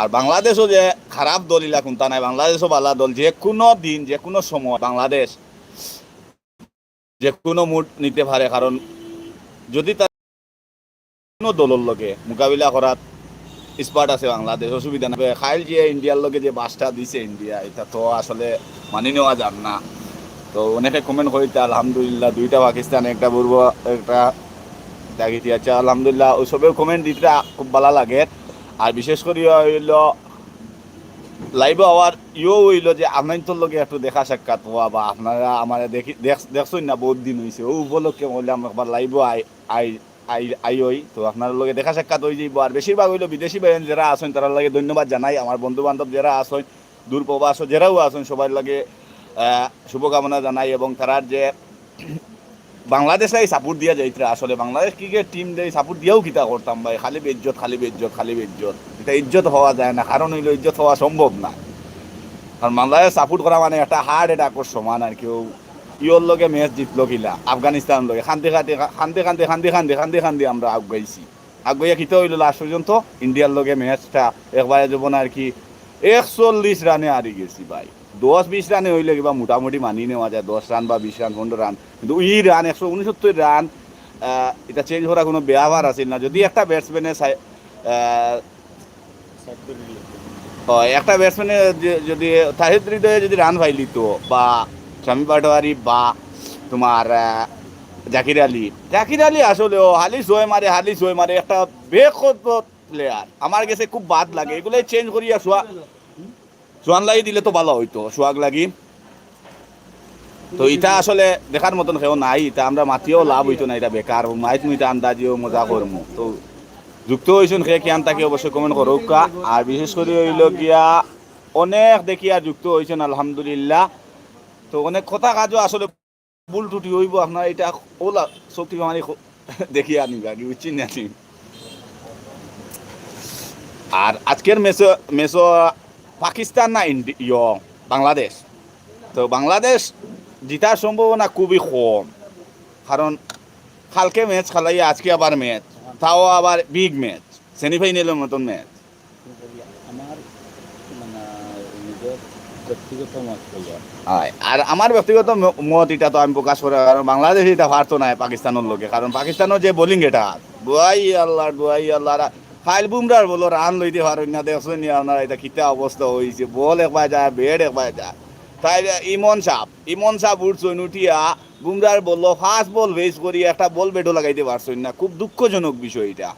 আর বাংলাদেশও যে খারাপ দল ইলা কোনটা নাই, বাংলাদেশও ভালো দল, যে কোনো দিন, যে কোনো সময় বাংলাদেশ যে কোনো মুড নিতে পারে। কারণ যদি তার কোনো দলের লগে মোকাবিলা করার স্পার্ট আছে বাংলাদেশ, অসুবিধা না খাইল যে ইন্ডিয়ার লগে যে বাসটা দিছে ইন্ডিয়া, এটা তো আসলে মানি নেওয়া যান না। তো অনেকে কমেন্ট করিতে আলহামদুলিল্লাহ, দুইটা পাকিস্তান, একটা পূর্ব, একটা দেখি আচ্ছা আলহামদুলিল্লাহ ওইসবেও কমেন্ট দিতে খুব ভালো লাগে। আর বিশেষ করে হইল, লাইভে হওয়ার ইও হইল যে আপনার লগে একটু দেখা সাক্ষাৎ হওয়া বা আপনারা আমার দেখি দেখ- দেখছেন না, বহুত দিন হয়েছে ও উপলক্ষে বললাম একবার লাইভও আই আই আই আই ওই তো আপনার লগে দেখা সাক্ষাৎ হয়ে যাইব। আর বেশিরভাগ হইল বিদেশি বাইন যারা আছেন, তার লাগে ধন্যবাদ জানাই। আমার বন্ধু বান্ধব যারা আছেন দূর প্রবাস যারাও আছেন, সবার লাগে শুভকামনা জানাই এবং তারার যে বাংলাদেশে এই সাপোর্ট দিয়া যাইতরা আসলে বাংলাদেশ ক্রিকেট টিম দিয়ে সাপোর্ট দিয়েও কিতা করতাম ভাই? খালি বেজ্জত খালি বেজ্জত খালি বেজ্জত। এটা ইজ্জত হওয়া যায় না, কারণ হইল ইজ্জত হওয়া সম্ভব না। কারণ বাংলাদেশ সাপোর্ট করা মানে একটা হার্ড এটা সমান আর কেউ ইয়র লগে ম্যাচ জিতলো কিলা, আফগানিস্তান লগে। খান্দি খান্দি খান্দি খান্দি খান্দি খান্দি খান্দি খান্দি আমরা আগাইছি আগাইয়া কিতে হইল লাস্ট পর্যন্ত ইন্ডিয়ার লগে ম্যাচটা একবারে যাব না আর কি। একচল্লিশ রানে হারি গেছি ভাই। দশ বিশ রানে হইলে কিবা মোটামুটি মানি নেওয়া যায়, দশ রান বা বিশ রান, পনেরো রান। কিন্তু ই রান, একশো উনসত্তর রান এটা চেঞ্জ করা কোনো ব্যবহার আছিল না। যদি একটা ব্যাটসম্যানে একটা ব্যাটসম্যানে যদি তাহিদ হৃদয়ে যদি রান পাইলিত বা শামী পাটোয়ারি বা তোমার জাকির আলী। জাকির আলী আসলেও হালি ছয় মারে হালি ছয় মারে একটা বেখত প্লেয়ার আমার কাছে খুব বাদ লাগে এগুলো চেঞ্জ করিয়া সোয়া সোয়ান লাগি দিলে তো ভালো হইতো সোয়াগ লাগি। তো এটা আসলে দেখার মতন কেউ নাই এটা আমরা মাতিও লাভ হইতো না এটা বেকার মাইত মুইটা আন্দাজিও মজা করমু। তো যুক্ত হয়েছেন সে, কিয়ান তাকে অবশ্যই কমেন্ট করুক। আর বিশেষ করে হইল গিয়া, অনেক দেখি আর যুক্ত হয়েছেন আলহামদুলিল্লাহ। তো অনেক কথা কাজও আসলে ভুল টুটি হইব, আপনার এটা ওলা শক্তি মানে দেখি আনিবা কি, বুঝছেন না আর আজকের মেসো মেসো পাকিস্তান না ইন্ডি ইয় বাংলাদেশ। তো বাংলাদেশ জিতার সম্ভাবনা খুবই কম। কারণ কালকে ম্যাচ খেলাই আজকে আবার ম্যাচ তাও আবার বিগ ম্যাচ সেমিফাইনালের মতন ম্যাচ মানে হয়। আর আমার ব্যক্তিগত মত এটা তো আমি প্রকাশ করে কারণ বাংলাদেশ এটা পারতো না পাকিস্তানের লোকে। কারণ পাকিস্তানের যে বোলিং এটা বুয়াই আল্লাহ বুয়াই আল্লাহ খাইল বুমরার বলো রান লইতে পারেন না দেখছেন আপনার এটা কিতা অবস্থা হয়েছে বল একবার যায় বেড একবার যায় তাই ইমন সাপ ইমন সাপ উঠছেন উঠিয়া বুমরার বলল ফার্স্ট বল ভেস করি একটা বল বেডও লাগাইতে পারছেন না খুব দুঃখজনক বিষয় এটা।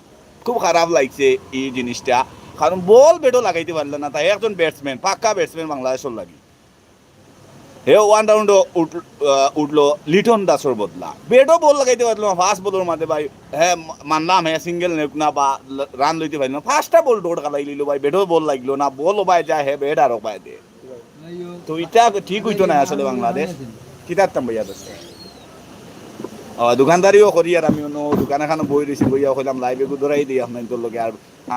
খুব খারাপ লাগছে এই জিনিসটা কারণ বল বেডও লাগাইতে পারলেন না, তাই একজন ব্যাটসম্যান পাক্কা ব্যাটসম্যান বাংলাদেশের লাগি। হে ওয়ান রাউন্ড উঠল লিটন দাসর বদলা। বেডও বল লাগাইতে পারল না ফার্স্ট বলের মাঝে ভাই। হ্যাঁ মানলাম হ্যাঁ সিঙ্গেল না বা রান লইতে পারল না। ফার্স্টটা বল ডোর কালাই লিলো ভাই, বেডও বল লাগল না। বল ওবাই যায় হ্যাঁ বেড আর ওবাই দে। তো এটা ঠিক হইতো না আসলে বাংলাদেশ। কিতারতাম ভাইয়া দোস্ত দোকানদারিও করি আর আমি অন্য দোকান এখানে বই রয়েছি বইয়া কইলাম লাইভে ধরাই দিই তোর লগে। আর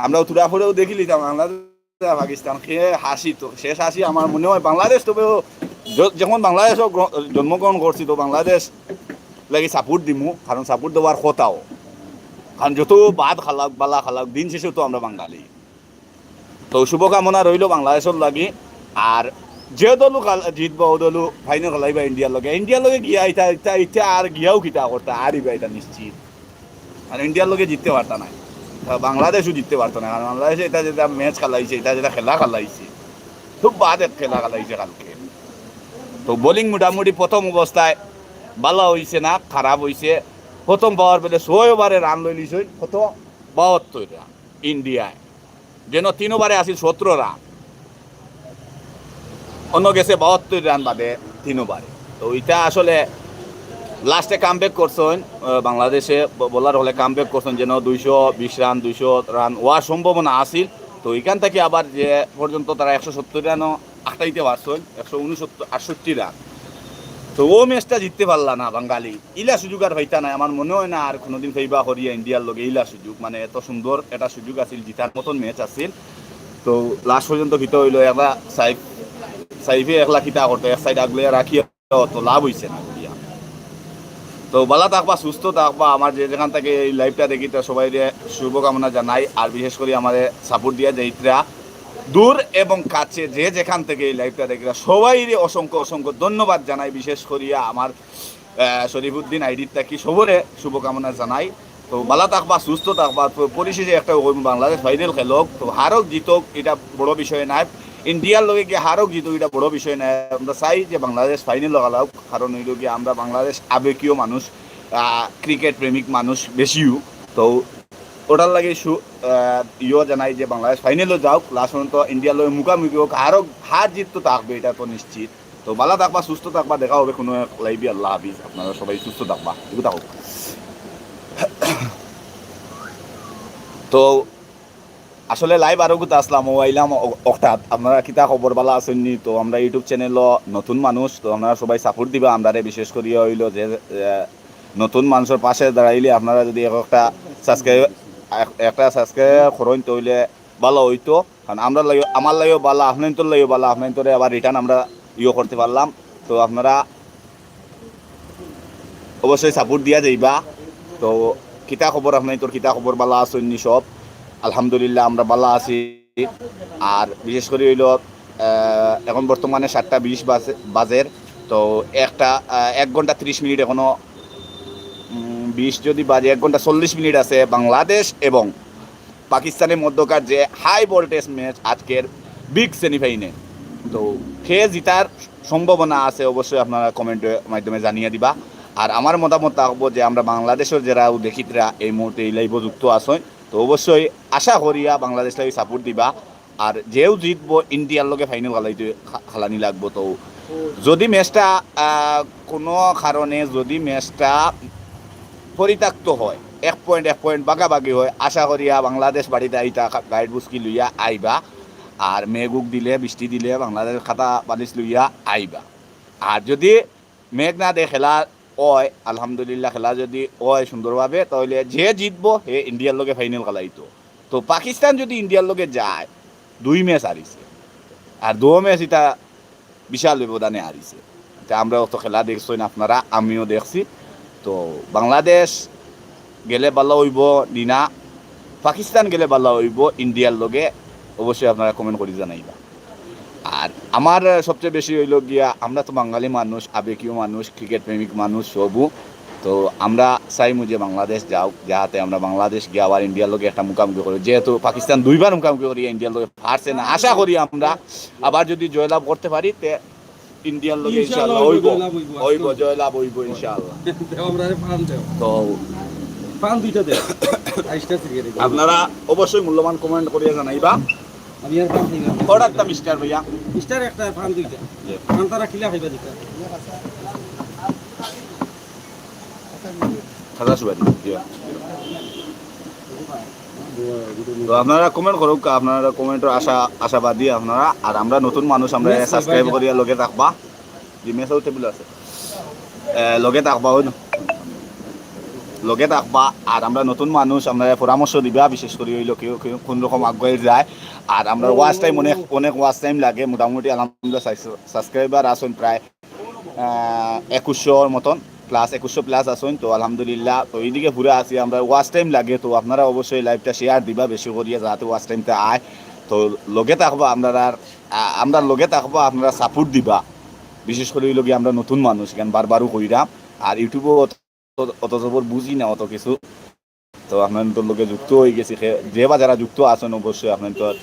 আমরাও তুরা ফুরেও দেখি লিতাম, বাংলাদেশ পাকিস্তান। খেয়ে হাসি তো, শেষ হাসি আমার মনে হয় বাংলাদেশ তবেও যখন বাংলাদেশও গ্র- জন্মগ্রহণ করছি তো বাংলাদেশ লাগি সাপোর্ট দিমু কারণ সাপোর্ট দেওয়ার কথাও। কারণ যত বাদ খালাক, বালা খালাক, দিন শেষে তো আমরা বাঙালি। তো শুভকামনা রইল বাংলাদেশের লাগি, আর যে দলু জিতব, ও দলু ফাইনাল খেলাইবা ইন্ডিয়ার লগে। ইন্ডিয়ার লগে গিয়া ইটা ইটা ইটা আর গিয়াও কিতা করতে আরিবা এটা নিশ্চিত। আর ইন্ডিয়ার লগে জিততে পারতা না বাংলাদেশও জিততে পারতো না কারণ বাংলাদেশে এটা যেটা ম্যাচ খেলাইছে এটা যেটা খেলা খেলাইছে। খুব বাদ খেলা খেলাইছে কালকে। তো বোলিং মোটামুটি প্রথম অবস্থায় ভালো হয়েছে না, খারাপ হয়েছে প্রথম পাওয়ার পেলে ছয় ওভারে রান লই লিছে কত বাহাত্তর রান ইন্ডিয়ায়। যেন তিন ওভারে আসি সতেরো রান। অন্য গেছে বাহাত্তর রান বাদে তিন ওভারে। তো এটা আসলে লাস্টে কাম ব্যাক করছেন বাংলাদেশে বলার হলে কাম ব্যাক করছেন যেন দুইশো বিশ রান, দুইশো রান হওয়ার সম্ভাবনা আছিল। তো এখান থেকে আবার যে পর্যন্ত তারা একশো সত্তর রানও আটাইতে পারছেন একশো উনসত্তর আটষট্টি রান তো ও ম্যাচটা জিততে পারলা না বাঙালি। ইলা সুযোগ আর হইতা নাই। আমার মনে হয় না আর কোনোদিন ফেইবা করিয়া ইন্ডিয়ার লগে ইলা সুযোগ। মানে এত সুন্দর একটা সুযোগ আছিল, জিতার মতন ম্যাচ আছিল। তো লাস্ট পর্যন্ত ভিত হইল একলা সাইফ সাইফে একলা খিতা করতো এক সাইড আগলে রাখি তো লাভ হইছে না করিয়া তো ভালো থাকবা, সুস্থ থাকবা। আমার যে যেখান থেকে এই লাইভটা দেখি, তো সবাই শুভকামনা জানাই। আর বিশেষ করে আমাদের সাপোর্ট দিয়া যাইতরা দূর এবং কাছে যে যেখান থেকে এই লাইভটা দেখরা সবাইরই অসংখ্য অসংখ্য ধন্যবাদ জানাই, বিশেষ করিয়া আমার শরীফুদ্দিন আইডির থাকি সবরে শুভকামনা জানাই। তো ভালো থাকবা, সুস্থ থাকবা পরিশেষে একটা বাংলাদেশ ফাইনাল খেলক। তো হারক জিতক, এটা বড় বিষয় নাই ইন্ডিয়ার লগে গিয়ে হারক জিতক, এটা বড় বিষয় নাই আমরা চাই যে বাংলাদেশ ফাইনাল লাগালাওক কারণ হইল গিয়ে আমরা বাংলাদেশ আবেগীয় মানুষ ক্রিকেট প্রেমিক মানুষ বেশিও তো ওটার লাগে সু ইও জানাই যে বাংলাদেশ ফাইনালও যাওক লাস্ট পর্যন্ত ইন্ডিয়ার লগে মুখামুখি হোক আরও হার জিত তো থাকবে, এটা তো নিশ্চিত। তো ভালো থাকবা, সুস্থ থাকবা, দেখা হবে কোনো লাইভে আল্লাহ হাফিজ। আপনারা সবাই সুস্থ থাকবা এগুলো থাকুক। তো আসলে লাইভ আরও গুতা আসলাম, ও আইলাম অর্থাৎ আপনারা কিতা খবর বালা আছেননি তো আমরা ইউটিউব চ্যানেল নতুন মানুষ, তো আপনারা সবাই সাপোর্ট দিবা। আমরা বিশেষ করে হইল যে নতুন মানুষের পাশে দাঁড়াইলে আপনারা যদি এক একটা সাবস্ক্রাইব একটা সাবস্ক্রাইব করেন তাহলে ভালো হইতো। কারণ আমরা লাগে আমার লাগেও ভালো আপনার তোর লাগেও ভালো আপনার তোরে আবার রিটার্ন আমরা ইয়ে করতে পারলাম। তো আপনারা অবশ্যই সাপোর্ট দিয়া যাইবা। তো কিতা খবর আপনার? তোর কিতা খবর? বালা আসেননি সব? আলহামদুলিল্লাহ আমরা বালা আছি। আর বিশেষ করে হইল এখন বর্তমানে সাতটা বিশ বাজে বাজের। তো একটা এক ঘণ্টা ত্রিশ মিনিট এখনও উম, বিশ যদি বাজে এক ঘণ্টা চল্লিশ মিনিট আছে, বাংলাদেশ এবং পাকিস্তানের মধ্যকার যে হাই ভোল্টেজ ম্যাচ আজকের বিগ সেমিফাইনে তো সে জিতার সম্ভাবনা আছে অবশ্যই আপনারা কমেন্টের মাধ্যমে জানিয়ে দিবা। আর আমার মতামত থাকব যে আমরা বাংলাদেশের যারা দেখিতরা এই মুহূর্তে এই লাইভ যুক্ত আছেন তো অবশ্যই আশা করিয়া বাংলাদেশ লাগে সাপোর্ট দিবা। আর যেও জিতবো ইন্ডিয়ার লগে ফাইনাল খেলাইতে খেলানি লাগবো। তো যদি ম্যাচটা কোনো কারণে যদি ম্যাচটা পরিত্যক্ত হয়। এক পয়েন্ট এক পয়েন্ট বাগাবাগি হয়। আশা করিয়া বাংলাদেশ বাড়িতে আইতা গাইড বুসকি লইয়া আইবা। আর মেঘুক দিলে, বৃষ্টি দিলে বাংলাদেশ খাতা বালিশ লইয়া আইবা। আর যদি মেঘ না দে খেলা হয়, আলহামদুলিল্লাহ খেলা যদি হয় সুন্দরভাবে, তাহলে যে জিতব হে ইন্ডিয়ার লগে ফাইনাল খেলাইতো। তো পাকিস্তান যদি ইন্ডিয়ার লগে যায়, দুই ম্যাচ হারিছে। আর দু ম্যাচ এটা বিশাল ব্যবধানে হারিছে। তা আমরা অত খেলা দেখছেন আপনারা, আমিও দেখছি। তো বাংলাদেশ গেলে ভালো হইব দিনা পাকিস্তান গেলে ভালো হইব, ইন্ডিয়ার লগে। অবশ্যই আপনারা কমেন্ট করে জানাইবা। আর আমার সবচেয়ে বেশি হইল গিয়া, আমরা তো বাঙালি মানুষ, আবেগীয় মানুষ ক্রিকেট প্রেমিক মানুষ, সবু। তো আমরা চাইমু যে বাংলাদেশ যাও, যাহাতে আমরা বাংলাদেশ গিয়ে আবার ইন্ডিয়ার লগে একটা মুখামুখি করি। যেহেতু পাকিস্তান দুইবার মুখামুখি করি, ইন্ডিয়ার লগে পারছে না, আশা করি আমরা। আবার যদি জয়লাভ করতে পারি, তে ইন্ডিয়ার লগে ইনশাআল্লাহ হইব হইব, হইব আজকে। জয়লাভ হইব ইনশাআল্লাহ আমরা পান দেও তো পান দুইটা দেও আপনারা অবশ্যই মূল্যবান কমেন্ট করিয়া জানাইবা আমি আর অর্ডারটা মিস্টার ভাইয়া মিস্টার একটা পান দুইটা। পান তারা খিলা খাইবা দিতা খাজা সুবাদি তো আপনারা কমেন্ট করুক আপনারা কমেন্টের আশা আশাবাদী আপনারা। আর আমরা নতুন মানুষ আমরা সাবস্ক্রাইব। করিয়া লগে থাকবা। জিমেসও টেবিল আছে। লগে থাকবা হয় লগে থাকবা। আর আমরা নতুন মানুষ আমরা পরামর্শ দিবা বিশেষ করে কেউ কেউ কোন রকম আগুয়াই যায়। আর আমরা ওয়াচ টাইম অনেক অনেক ওয়াচ টাইম লাগে মোটামুটি আলহামদুলিল্লাহ সাবস্ক্রাইবার আসুন প্রায় একুশশোর মতন। প্লাস একুশশো প্লাস আসুন তো আলহামদুলিল্লাহ। তো এইদিকে ঘুরে আসি আমরা। ওয়াচ টাইম লাগে, তো আপনারা অবশ্যই লাইভটা শেয়ার দিবা বেশি করিয়া, যাতে ওয়াচ টাইমটা আয়। তো লগে থাকবা আপনারা আমরা লগে থাকবা, আপনারা সাপোর্ট দিবা। বিশেষ করে গিয়ে আমরা নতুন মানুষ, কেন বারবারও কইরাম আর ইউটিউবও অত জবর বুঝি না, অত কিছু। তো আপনাদের লগে যুক্ত হয়ে গেছি। যে বা যারা যুক্ত আছেন, অবশ্যই আপনার তো আপনার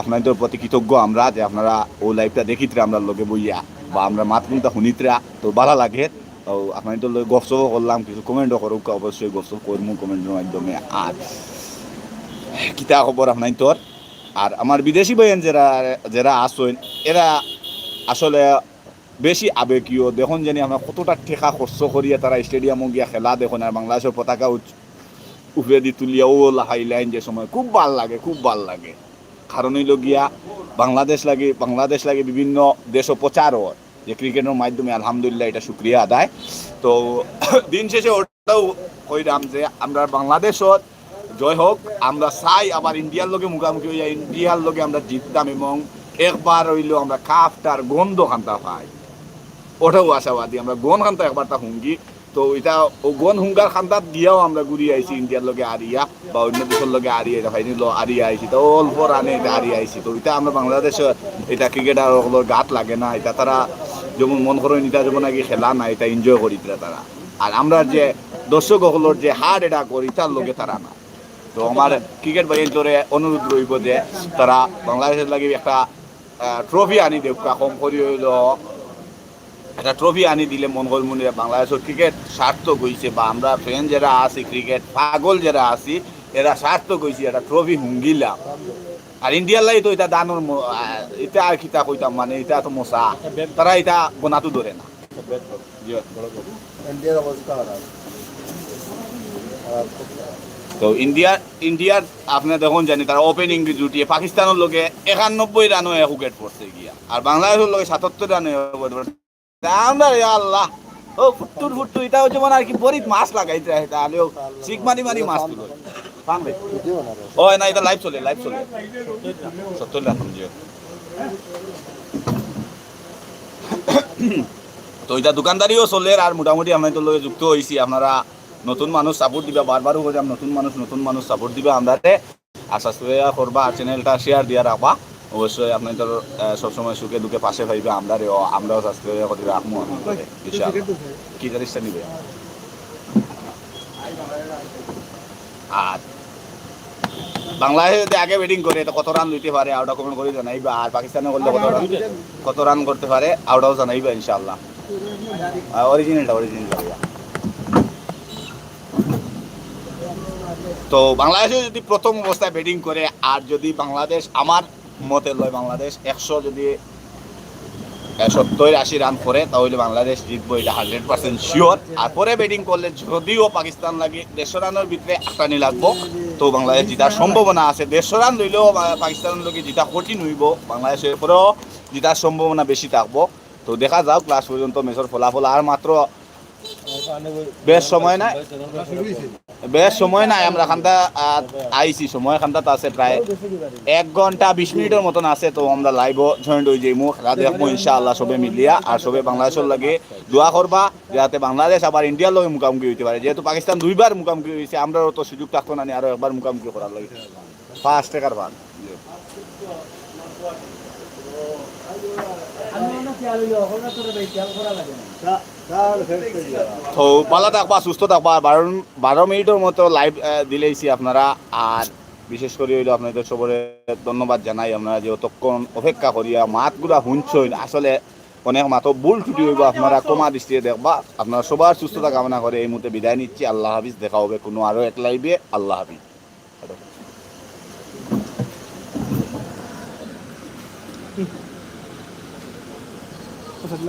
আপনাদের প্রতি কৃতজ্ঞ আমরা, যে আপনারা ও লাইভটা দেখিত্রে আমরা লগে বইয়া। বা আমরা মাত শুনিত্রা, তো ভালো লাগে। তো আপনাদের লগে গপসপ করলাম, কিছু কমেন্টও করুক, অবশ্যই গপসপ করব কমেন্টের মাধ্যমে আর কিতা খবর আপনার আর আমার বিদেশি বইয়েন যারা যারা আসেন, এরা আসলে বেশি আবেগীয়। দেখুন জানি আমরা কতটা ঠেকা খরচ করিয়া তারা স্টেডিয়ামে গিয়া খেলা দেখুন, আর বাংলাদেশের পতাকা উপরে দি তুলিয়া, ও হাইলাইন যে সময়। খুব ভালো লাগে, খুব ভালো লাগে। কারণ হইল গিয়া, বাংলাদেশ লাগে বাংলাদেশ লাগে বিভিন্ন দেশ প্রচার হয় যে ক্রিকেটের মাধ্যমে আলহামদুলিল্লাহ এটা শুক্রিয়া আদায়। তো দিন শেষে ওটাও কইরাম যে আমরা বাংলাদেশত জয় হোক, আমরা চাই আবার ইন্ডিয়ার লগে মুখামুখি হইয়া ইন্ডিয়ার লগে আমরা জিততাম এবং একবার হইল আমরা কাফটার গন্ধ খান্তা পাই। ওটাও আশাবাদী, আমরা গন খান্তা একবার তা হুঙ্গি। তো এটা ও গন হুঙ্গার খান্দাত গিয়াও আমরা ঘুরি আইছি ইন্ডিয়ার লগে আরিয়া বা অন্য দেশের লগে আরিয়া এটা ফাইনি আরিয়া আইছি, তো অল্প রানে এটা আরিয়া আইছি। তো এটা আমরা বাংলাদেশে এটা ক্রিকেটার গাত লাগে না, এটা তারা যেমন মন করেন এটা যেমন আগে খেলা না এটা এনজয় করি তারা আর আমরা যে দর্শক হলোর যে হার এটা করি, তার লগে তারা না তো আমার ক্রিকেট বাইন তোরে অনুরোধ রইব যে তারা বাংলাদেশের লাগে একটা ট্রফি আনি দেব কম করি হইল, একটা ট্রফি আনি দিলে মন করি মনে বাংলাদেশের ক্রিকেট সার্থক হয়েছে বা আমরা ফ্রেন্ড যারা আছি, ক্রিকেট পাগল যারা আছি, এরা সার্থক হয়েছে একটা ট্রফি হুঙ্গিলাম আর ইন্ডিয়ার লাই তো এটা দানোর এটা আর কিতা কইতাম মানে এটা তো মশা। তারা এটা বোনাতো ধরে না। তো ইন্ডিয়ার ইন্ডিয়ার আপনি দেখুন জানি, তারা ওপেনিং জুটিয়ে পাকিস্তানের লগে একানব্বই রানও এক উইকেট পড়ছে গিয়া। আর বাংলাদেশের লগে সাতাত্তর রানও এক উইকেট পড়ছে আমরা আল্লাহ। ও ফুট্টুর ফুট্টু এটা হচ্ছে মানে আর কি বরিত মাছ লাগাইতে তাহলেও চিক মারি মারি মাছ তুলো। ফান ভাই ও না, এটা লাইভ চলে লাইভ চলে। সত্তর জিও তো এটা দোকানদারিও চলে, আর মোটামুটি আমরা তো লগে যুক্ত হয়েছি আপনারা নতুন মানুষ সাপোর্ট দিবা, বারবারও যাম নতুন মানুষ নতুন মানুষ সাপোর্ট দিবা আর সাবস্ক্রাইব করবা চ্যানেলটা শেয়ার দিয়া রাখবা। অবশ্যই আপনাদের সবসময় সুখে দুঃখে পাশে পাইবে আমরা আমরাও সাবস্ক্রাইব করে রাখব কি জিনিসটা নিবে? আর বাংলাদেশে যদি আগে ব্যাটিং করে, তো কত রান লইতে পারে আউট কমেন্ট করে জানাইবা। আর পাকিস্তানে করলে কত রান কত রান করতে পারে আউটও জানাইবা ইনশাআল্লাহ। অরিজিনালটা অরিজিনালটা তো বাংলাদেশে যদি প্রথম অবস্থায় ব্যাটিং করে, আর যদি বাংলাদেশ আমার মতে লয় বাংলাদেশ, একশো যদি সত্তর আশি রান করে, তাহলে বাংলাদেশ জিতবো এটা হান্ড্রেড পার্সেন্ট শিওর আর পরে ব্যাটিং করলে যদিও পাকিস্তান লাগে, দেড়শো রানের ভিতরে আটানি লাগবো। তো বাংলাদেশ জিতার সম্ভাবনা আছে। দেড়শো রান লইলেও পাকিস্তানের লগে জিতা কঠিন হইব। বাংলাদেশের পরেও জিতার সম্ভাবনা বেশি থাকব। তো দেখা যাও ক্লাস পর্যন্ত মেচর ফলাফল আর মাত্র বেশ সময় নাই। বেশ সময় নাই আমরা আহ, আইছি সময় খান্তাত আছে প্রায় এক ঘণ্টা বিশ মিনিটের মতন আছে তো আমরা লাইভ জয়েন্ট হয়ে যাইমু। খেলা দেখব ইনশাআল্লাহ সবে মিলিয়া আর সবে বাংলাদেশের লাগে দোয়া করবা যাতে বাংলাদেশ আবার ইন্ডিয়ার লগে মুখামুখি হইতে পারে। যেহেতু পাকিস্তান দুইবার মুখামুখি হয়েছে আমরাও তো সুযোগ থাকতো না নি আরও একবার মুখামুখি করার লাগে। ফার্স্ট টাকার ভাগ তো ভালো থাকবা, সুস্থ থাকবা বারো বারো মিনিটের মতো লাইভ দিলেইছি আপনারা। আর বিশেষ করে হইল আপনাদের সবরে ধন্যবাদ জানাই। আপনারা যে অতক্ষণ অপেক্ষা করিয়া মাতগুলা শুনছই আসলে অনেক মাতো ভুল ত্রুটি হইব, আপনারা কমা দৃষ্টিতে দেখবা। আপনারা সবার সুস্থতা কামনা করে এই মুহূর্তে বিদায় নিচ্ছি। আল্লাহ হাফিজ, দেখা হবে কোনো আরও এক লাইভে আল্লাহ হাফিজ।